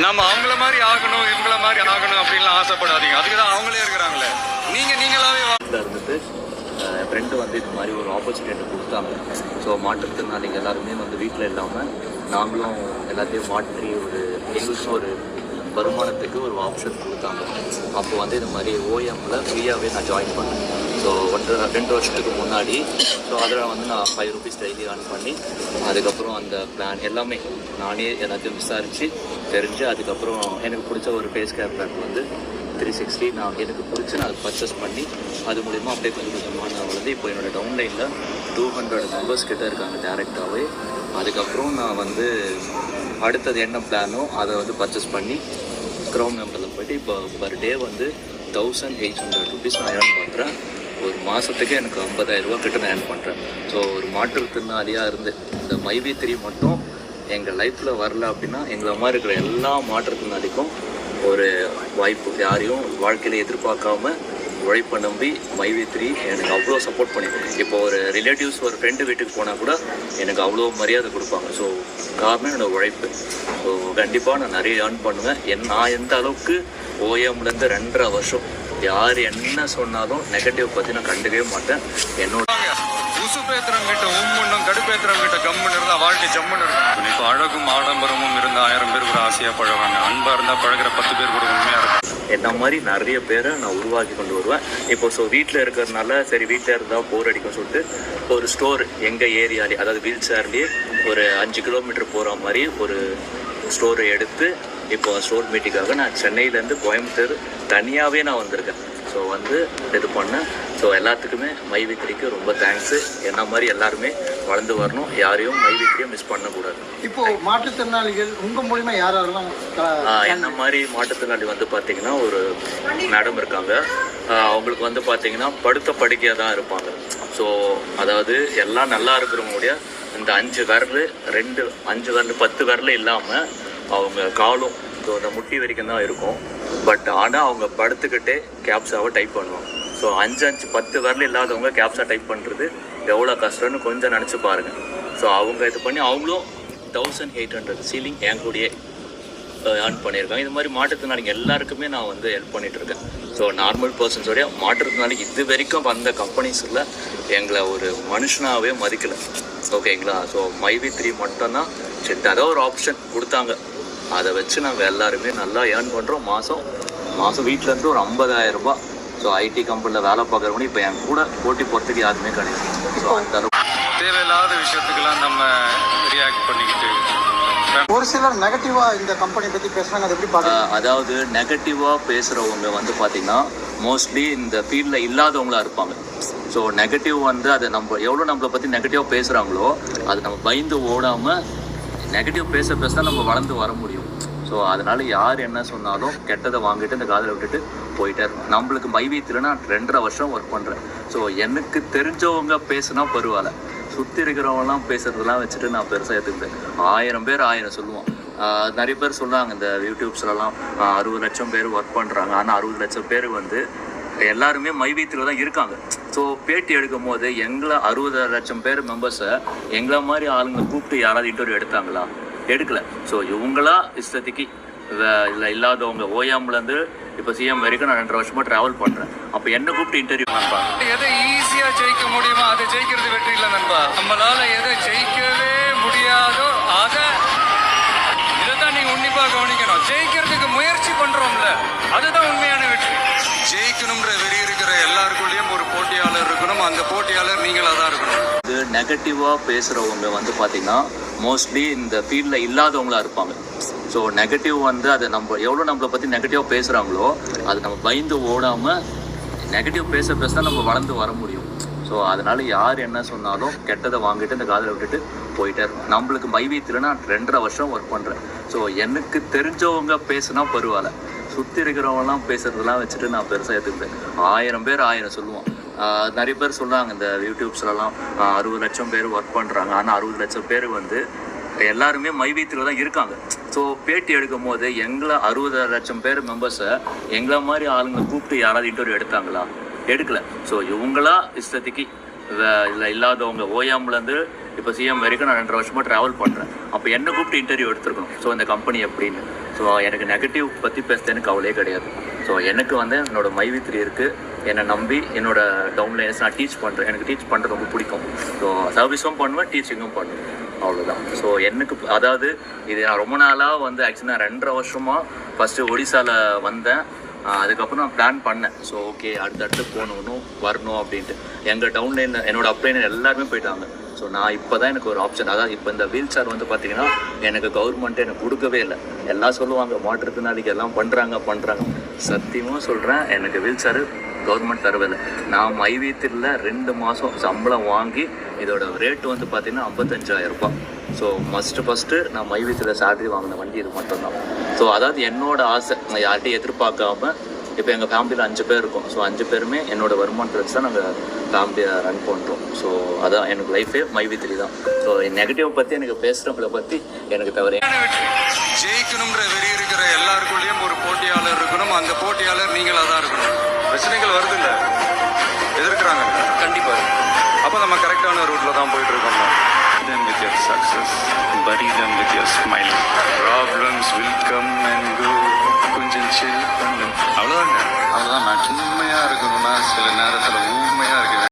நம்ம அவங்கள மாதிரி ஆகணும் இவங்கள மாதிரி ஆகணும் அப்படின்லாம் ஆசைப்படாதீங்க. அதுக்கு தான் அவங்களே இருக்கிறாங்களே. நீங்க நீங்களாவே இருந்துட்டு என் ஃப்ரெண்டு வந்து இது மாதிரி ஒரு ஆப்பர்ச்சுனிட்டி கொடுத்தாங்க. ஸோ மாற்றுத்திறனாளிங்க எல்லாருமே வந்து வீட்டில் இல்லாமல் நாங்களும் எல்லாத்தையும் மாற்றி ஒரு எங்களுக்கும் ஒரு வருமானத்துக்கு ஒரு ஆப்ஷன் கொடுத்தாங்க. அப்போ வந்து இது மாதிரி ஓஎம்மில் ஃப்ரீயாகவே நான் ஜாயின் பண்ணேன். ஸோ ஒன்றரை uh, ரெண்டு வருஷத்துக்கு முன்னாடி ஸோ அதில் வந்து நான் ஃபைவ் ருபீஸ் டெய்லி ஏர்ன் பண்ணி அதுக்கப்புறம் அந்த பிளான் எல்லாமே நானே எல்லாத்தையும் விசாரித்து தெரிஞ்சு அதுக்கப்புறம் எனக்கு பிடிச்ச ஒரு ஃபேஸ் கேர் பிளான் வந்து த்ரீ சிக்ஸ்டி நான் எனக்கு பிடிச்சி நான் பர்ச்சேஸ் பண்ணி அது மூலிமா அப்படியே கொஞ்சம் கொஞ்சமாக நான் வந்து இப்போ என்னோடய டவுன்லைனில் டூ ஹண்ட்ரட் மெம்பர்ஸ் கிட்டே இருக்காங்க டேரெக்டாகவே அதுக்கப்புறம் நான் வந்து அடுத்தது என்ன பிளானோ அதை வந்து பர்ச்சேஸ் பண்ணி க்ரௌண்ட் மெம்பரில் போயிட்டு இப்போ பர் டே வந்து தௌசண்ட் எயிட் ஹண்ட்ரட் ருபீஸ் நான் ஏர்ன் பண்ணுறேன் ஒரு மாதத்துக்கு எனக்கு 50000 ரூபா கிட்ட நான் ஏர்ன் பண்ணுறேன் ஸோ ஒரு மாற்றுத்திறனாளியாக இருந்து இந்த மைவி த்ரீ மட்டும் எங்கள் லைஃப்பில் வரல அப்படின்னா எங்களை மாதிரி இருக்கிற எல்லா மாற்றுத்திறனாளிக்கும் ஒரு வாய்ப்பு. யாரையும் வாழ்க்கையில் எதிர்பார்க்காம உழைப்பை நம்பி மைவி த்ரீ எனக்கு அவ்வளோ சப்போர்ட் பண்ணி இப்போ ஒரு ரிலேட்டிவ்ஸ் ஒரு ஃப்ரெண்டு வீட்டுக்கு போனால் கூட எனக்கு அவ்வளோ மரியாதை கொடுப்பாங்க. ஸோ காரணம் என்னோடய உழைப்பு. ஸோ கண்டிப்பாக நான் நிறைய ஏர்ன் பண்ணுவேன். என் நான் எந்த அளவுக்கு ஓஎம்லேருந்து ரெண்டரை வருஷம் யார் என்ன சொன்னாலும் நெகட்டிவ் பற்றி நான் கண்டுக்கவே மாட்டேன். என்னோட உசு பேத்துறவங்க கிட்ட உம்முன்னும் கடுப்பேத்துறவங்க கிட்ட கம்முன்னு இருந்தா வாழ்க்கை ஜம்முன்னு இருக்கும். இப்போ அழகும் ஆடம்பரமும் இருந்த ஆயிரம் பேர் கூட ஆசையா பழகுவாங்க அன்பா இருந்தா பழகுற பத்து பேர் கூட உண்மையா இருக்கும். என்ன மாதிரி நிறைய பேரை நான் உருவாக்கி கொண்டு வருவேன். இப்போ ஸோ வீட்டில் இருக்கிறதுனால சரி வீட்டில் இருந்தால் போர் அடிக்கும் சொல்லிட்டு ஒரு ஸ்டோர் எங்கள் ஏரியாலே அதாவது வீல் சேர்லேயே ஒரு அஞ்சு கிலோமீட்டர் போகிற மாதிரி ஒரு ஸ்டோரை எடுத்து இப்போ ஸ்டோர் மீட்டிங்காக நான் சென்னையிலேருந்து கோயம்புத்தூர் தனியாகவே நான் வந்திருக்கேன். ஸோ வந்து இது பண்ணேன். ஸோ எல்லாத்துக்குமே மைவித்திரிக்கு ரொம்ப தேங்க்ஸு என்ன மாதிரி எல்லாருமே வளர்ந்து வரணும். யாரையும் மைவித்திரியை மிஸ் பண்ணக்கூடாது. இப்போ மாற்றுத்திறனாளிகள் உங்க மூலியமா யார் யாரெல்லாம் என்ன மாதிரி மாற்றுத்திறனாளி வந்து பார்த்தீங்கன்னா ஒரு மேடம் இருக்காங்க. அவங்களுக்கு வந்து பார்த்தீங்கன்னா படுத்த படுக்கையாக தான் இருப்பாங்க. ஸோ அதாவது எல்லாம் நல்லா இருக்கிறவங்களுடைய இந்த அஞ்சு விரல் ரெண்டு அஞ்சு விரல் பத்து விரல் இல்லாமல் அவங்க காலும் ஸோ அந்த முட்டி வரைக்கும் தான் இருக்கும். பட் ஆனால் அவங்க படுத்துக்கிட்டே கேப்ஸாவை டைப் பண்ணுவோம் ஸோ அஞ்சு அஞ்சு பத்து வரல இல்லாதவங்க கேப்ஸா டைப் பண்ணுறது எவ்வளோ கஷ்டம்னு கொஞ்சம் நினச்சி பாருங்கள் ஸோ அவங்க இது பண்ணி அவங்களும் தௌசண்ட் எயிட் ஹண்ட்ரட் சீலிங் என் கூடயே ஏர்ன் பண்ணியிருக்காங்க. இது மாதிரி மாற்றுத்திறனாளிங்க எல்லாருக்குமே நான் வந்து ஹெல்ப் பண்ணிகிட்ருக்கேன் இருக்கேன் ஸோ நார்மல் பர்சன்ஸோடைய மாற்றுத்திறனாளிக்கு இது வரைக்கும் வந்த கம்பெனிஸில் எங்களை ஒரு மனுஷனாகவே மதிக்கலை. ஓகேங்களா ஸோ மைவி த்ரீ மட்டும்தான். சின்னதாக ஒரு ஆப்ஷன் கொடுத்தாங்க. அதை வச்சு நாங்கள் எல்லாருமே நல்லா ஏர்ன் பண்ணுறோம் மாதம் மாதம் வீட்டிலேருந்து ஒரு 50000 ரூபாய். ஸோ ஐடி கம்பெனியில் வேலை பார்க்குறவங்க இப்போ என் கூட போட்டி போகிறதுக்கு யாருமே கிடையாது. ஸோ அந்த தேவையில்லாத விஷயத்துக்கெல்லாம் நம்ம ரியாக்ட் பண்ணிக்கிட்டு ஒரு சிலர் நெகட்டிவா இந்த கம்பெனி பத்தி பேசுறாங்க அதை எப்படி பாக்குறீங்க அதாவது நெகட்டிவாக பேசுகிறவங்க வந்து பார்த்திங்கன்னா மோஸ்ட்லி இந்த ஃபீல்டில் இல்லாதவங்களா இருப்பாங்க. ஸோ நெகட்டிவ் வந்து அதை நம்ம எவ்வளோ நம்மளை பற்றி நெகட்டிவாக பேசுகிறாங்களோ அது நம்ம பயந்து ஓடாமல் நெகட்டிவ் பேச பேச தான் நம்ம வளர்ந்து வர முடியும். ஸோ அதனால் யார் என்ன சொன்னாலும் கெட்டதை வாங்கிட்டு இந்த காதில் விட்டுட்டு போயிட்டே இருக்கும் நம்மளுக்கு மைவீத்தில் நான் ரெண்டரை வருஷம் ஒர்க் பண்ணுறேன் ஸோ எனக்கு தெரிஞ்சவங்க பேசுனா பரவாயில்ல. சுற்றி இருக்கிறவங்கலாம் பேசுகிறதுலாம் வச்சுட்டு நான் பெருசாக எடுத்துக்கிட்டேன் ஆயிரம் பேர் ஆயிரம் சொல்லுவோம். நிறைய பேர் சொல்லுவாங்க இந்த யூடியூப்ஸ்லலாம் அறுபது லட்சம் பேர் ஒர்க் பண்ணுறாங்க ஆனால் அறுபது லட்சம் பேர் வந்து எல்லாருமே மைவீத்தில் தான் இருக்காங்க. ஸோ பேட்டி எடுக்கும் போது எங்களை அறுபது லட்சம் பேர் மெம்பர்ஸை எங்களை மாதிரி ஆளுங்க கூப்பிட்டு யாராவது இன்டர்வியூ எடுத்தாங்களா? எடுக்கல. ஸோ இவங்களா இஷ்டத்துக்கு இல்லை இல்லாதவங்க ஓயாம்லேருந்து இப்போ சிஎம் வரைக்கும் நான் ரெண்டரை வருஷமாக ட்ராவல் பண்ணுறேன் அப்போ என்ன கூப்பிட்டு இன்டர்வியூ பண்ணுறாங்க எதை ஈஸியா ஜெயிக்க முடியுமோ அதை ஜெயிக்கிறது வெற்றி இல்லை நண்பா. நம்மளால எதை ஜெயிக்கவே முடியாதோ அதை இதைத்தான் நீங்க உன்னிப்பா கவனிக்கணும். ஜெயிக்கிறதுக்கு முயற்சி பண்றோம்ல அதுதான் உண்மையான வெற்றி. ஜெயிக்கணும்ன்ற வெறி இருக்கிற எல்லாருக்குள்ளேயும் போட்டியாளர் இருக்கணும் அந்த போட்டியாளர் நீங்களாக தான் இருக்கணும். இது நெகட்டிவாக பேசுகிறவங்க வந்து பார்த்திங்கன்னா மோஸ்ட்லி இந்த ஃபீல்டில் இல்லாதவங்களா இருப்பாங்க. ஸோ நெகட்டிவ் வந்து அதை நம்ம எவ்வளோ நம்மளை பற்றி நெகட்டிவாக பேசுகிறாங்களோ அது நம்ம பயந்து ஓடாமல் நெகட்டிவ் பேச பேச தான் நம்ம வளர்ந்து வர முடியும். ஸோ அதனால் யார் என்ன சொன்னாலும் கெட்டதை வாங்கிட்டு இந்த காதில் விட்டுட்டு போயிட்டே இருக்கும் நம்மளுக்கு மைவீத்தில் நான் ரெண்டரை வருஷம் ஒர்க் பண்ணுறேன் ஸோ எனக்கு தெரிஞ்சவங்க பேசுனா பரவாயில்ல. சுற்றி இருக்கிறவங்கலாம் பேசுகிறதெல்லாம் வச்சுட்டு நான் பெருசாக எடுத்துக்கிட்டேன் ஆயிரம் பேர் ஆயிரம் சொல்லுவோம். நிறைய பேர் சொல்கிறாங்க இந்த யூடியூப்ஸ்லலாம் அறுபது லட்சம் பேர் ஒர்க் பண்ணுறாங்க ஆனால் அறுபது லட்சம் பேர் வந்து எல்லாருமே மைவீத்தில் தான் இருக்காங்க. ஸோ பேட்டி எடுக்கும் போது எங்களை அறுபது லட்சம் பேர் மெம்பர்ஸை எங்களை மாதிரி ஆளுங்க கூப்பிட்டு யாராவது இன்டர்வியூ எடுத்தாங்களா? எடுக்கல. ஸோ இவங்களா இஷ்டத்துக்கு இல்லை இல்லாதவங்க. ஓயாம்லேருந்து இப்போ சிஎம் வரைக்கும் நான் ரெண்டரை வருஷமாக ட்ராவல் பண்ணுறேன் அப்போ என்ன கூப்பிட்டு இன்டர்வியூ எடுத்துருக்கணும்? ஸோ இந்த கம்பெனி எப்படின்னு. ஸோ எனக்கு நெகட்டிவ் பற்றி பேசுறது எனக்கு அவளே கிடையாது. ஸோ எனக்கு வந்து என்னோடய மைவித்திரி இருக்குது என்னை நம்பி என்னோட டவுன்லைன்ஸ் நான் டீச் பண்ணுறேன் எனக்கு டீச் பண்ணுறது ரொம்ப பிடிக்கும். ஸோ சர்வீஸும் பண்ணுவேன் டீச்சிங்கும் பண்ணுவேன். அவ்வளோதான் ஸோ எனக்கு அதாவது இது நான் ரொம்ப நாளாக வந்து ஆக்சுவலி நான் ரெண்டரை வருஷமாக ஃபஸ்ட்டு ஒடிசாவில் வந்தேன். அதுக்கப்புறம் நான் பிளான் பண்ணேன். ஸோ ஓகே அடுத்தடுத்து போகணும் வரணும் அப்படின்ட்டு. எங்கள் டவுன்லைன் என்னோட அப்ளைனர் எல்லாருமே போயிட்டாங்க. ஸோ நான் இப்போ தான் எனக்கு ஒரு ஆப்ஷன் அதாவது இப்போ இந்த வீல் சேர் வந்து பார்த்தீங்கன்னா எனக்கு கவர்மெண்ட் எனக்கு கொடுக்கவே இல்லை. எல்லாம் சொல்லுவாங்க மாற்றுத்திறனாளிக்கு எல்லாம் பண்ணுறாங்க பண்ணுறாங்க சத்தியமாக சொல்கிறேன் எனக்கு வீல் சேரு கவர்மெண்ட் தரவில்லை நான் மைவீத்தில் ரெண்டு மாதம் சம்பளம் வாங்கி இதோட ரேட்டு வந்து பார்த்தீங்கன்னா ஐம்பத்தஞ்சாயிரம் ரூபாய். ஸோ மஸ்ட்டு ஃபஸ்ட்டு நான் மைவீத்தில் சேலரி வாங்கின வண்டி இது மட்டும்தான். ஸோ அதாவது என்னோட ஆசை நான் யார்கிட்டையும் எதிர்பார்க்காம இப்போ எங்கள் ஃபேமிலியில் அஞ்சு பேர் இருக்கோம். ஸோ அஞ்சு பேருமே என்னோட வருமானத்தை வச்சு தான் நாங்கள் ஃபேமிலியை ரன் பண்ணுறோம் ஸோ அதான் எனக்கு லைஃபே மைவித்திரி தான். ஸோ நெகட்டிவ் பற்றி எனக்கு பேசுகிறவங்கள பற்றி எனக்கு தவிர ஜெயிக்கணுன்ற ஜெயிக்கணும்ன்ற வெறி இருக்கிற எல்லாருக்குள்ளேயும் ஒரு போட்டியாளர் இருக்கணும். அந்த போட்டியாளர் நீங்களாக தான் இருக்கணும். பிரச்சனைகள் வருது இல்ல எதிர்க்கிறாங்க. கண்டிப்பா. அப்ப நம்ம கரெக்டான ரூட்ல தான் போயிட்டு இருக்கோம். Them with your success, bury them with your smile. Problems will come and go கொஞ்சம் chill பண்ணு அவ்வளோதாங்க அவ்வளோதான் நான் உண்மையாக இருக்கணும்னா சில நேரத்தில்